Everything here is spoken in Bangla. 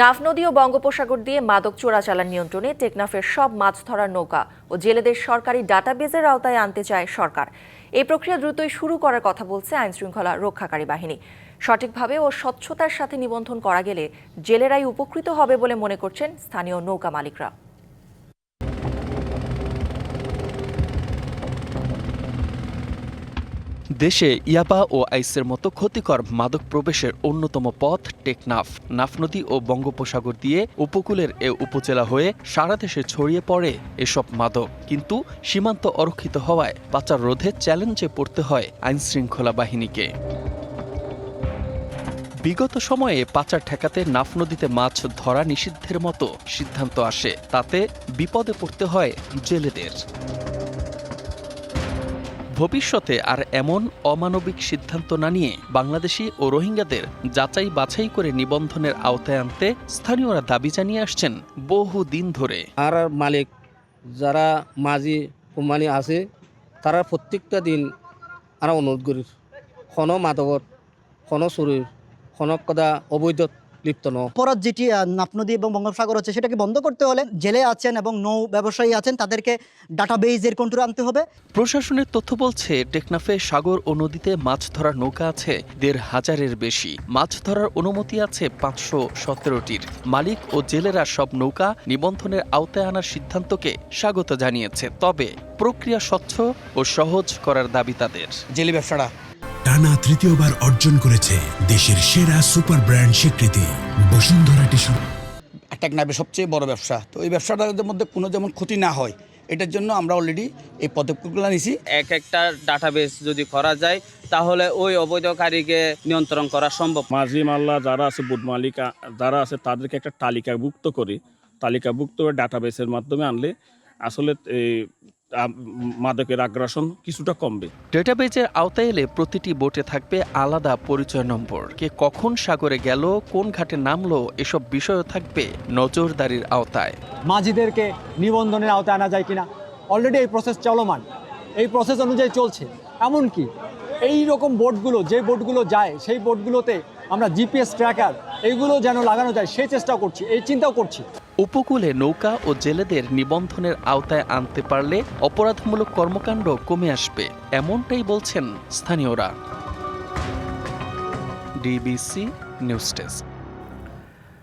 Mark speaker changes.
Speaker 1: নাফ নদী ও বঙ্গোপসাগর দিয়ে মাদক চোরাচালান নিয়ন্ত্রণে টেকনাফের সব মাছ ধরার নৌকা ও জেলেদের সরকারি ডাটাবেজের আওতায় আনতে চায় সরকার। এই প্রক্রিয়া দ্রুতই শুরু করার কথা বলছে আইনশৃঙ্খলা রক্ষাকারী বাহিনী। সঠিকভাবে ও স্বচ্ছতার সাথে নিবন্ধন করা গেলে জেলেরাই উপকৃত হবে বলে মনে করছেন স্থানীয় নৌকা মালিকরা।
Speaker 2: দেশে ইয়াবা ও আইসের মতো ক্ষতিকর মাদক প্রবেশের অন্যতম পথ টেকনাফ। নাফ নদী ও বঙ্গোপসাগর দিয়ে উপকূলের এ উপজেলা হয়ে সারা দেশে ছড়িয়ে পড়ে এসব মাদক। কিন্তু সীমান্ত অরক্ষিত হওয়ায় পাচার রোধে চ্যালেঞ্জে পড়তে হয় আইনশৃঙ্খলা বাহিনীকে। বিগত সময়ে পাচার ঠেকাতে নাফ নদীতে মাছ ধরা নিষিদ্ধের মতো সিদ্ধান্ত আসে। তাতে বিপদে পড়তে হয় জেলেদের। ভবিষ্যতে আর এমন অমানবিক সিদ্ধান্ত না নিয়ে বাংলাদেশি ও রোহিঙ্গাদের যাচাই বাছাই করে নিবন্ধনের আওতায় আনতে স্থানীয়রা দাবি জানিয়ে আসছেন বহু দিন ধরে।
Speaker 3: আর মালিক যারা মাঝি কোম্পানি আছে, তারা প্রত্যেকটা দিন আর অনুরোধ করি। কোনো মাদকত কোনো চুরির, কোনো কদা অবৈধ লিপ্ত ন
Speaker 4: অপরাধ যেটি আহ, নাফ নদী এবং বঙ্গোপসাগর হচ্ছে সেটাকে বন্ধ করতে হলে জেলে আছেন এবং নৌ ব্যবসায়ী আছেন তাদেরকে ডাটাবেজের কন্ট্রোলে আনতে হবে।
Speaker 2: প্রশাসনের তথ্য বলছে টেকনাফে সাগর ও নদীতে মাছ ধরার নৌকা আছে দেড় হাজারের বেশি। মাছ ধরার অনুমতি আছে পাঁচশো সতেরোটির। মালিক ও জেলেরা সব নৌকা নিবন্ধনের আওতায় আনার সিদ্ধান্তকে স্বাগত জানিয়েছে। তবে প্রক্রিয়া স্বচ্ছ ও সহজ করার দাবি তাদের।
Speaker 5: জেলে ব্যবসাটা
Speaker 6: টানা তৃতীয়বার অর্জন করেছে দেশের সেরা সুপার ব্র্যান্ড স্বীকৃতি। বসুন্ধরা টিস্যু।
Speaker 5: টেকনাফের সবচেয়ে বড় ব্যবসা। তো এই ব্যবসাটার মধ্যে কোনো যেমন ক্ষতি না হয় এটার জন্য আমরা অলরেডি এই পদক্ষেপগুলো নিছি।
Speaker 7: এক একটা ডাটাবেস যদি করা যায় তাহলে ওই অবৈধকারীকে নিয়ন্ত্রণ করা সম্ভব।
Speaker 8: মাঝি মাল্লা যারা আছে বুট মালিকা যারা আছে তাদেরকে একটা তালিকাভুক্ত করে। তালিকাভুক্ত করে ডাটাবেসের মাধ্যমে আনলে আসলে মাদকের আগ্রাসন কিছুটা কমবে।
Speaker 2: ডেটাবেজের আওতায় এলে প্রতিটি বোটে থাকবে আলাদা পরিচয় নম্বর। কে কখন সাগরে গেল কোন ঘাটে নামলো এসব বিষয়ও থাকবে নজরদারির আওতায়।
Speaker 9: মাঝিদেরকে নিবন্ধনের আওতায় আনা যায় কিনা? অলরেডি এই প্রসেস চলমান। এই প্রসেস অনুযায়ী চলছে। এমনকি এই রকম বোটগুলো যে বোটগুলো যায় সেই বোটগুলোতে আমরা জিপিএস ট্র্যাকার এইগুলো যেন লাগানো যায় সেই চেষ্টা করছি এই চিন্তাও করছি।
Speaker 2: উপকূলে নৌকা ও জেলেদের নিবন্ধনের আওতায় আনতে পারলে অপরাধমূলক কর্মকাণ্ড কমে আসবে, এমনটাই বলছেন স্থানীয়রা। DBC news desk.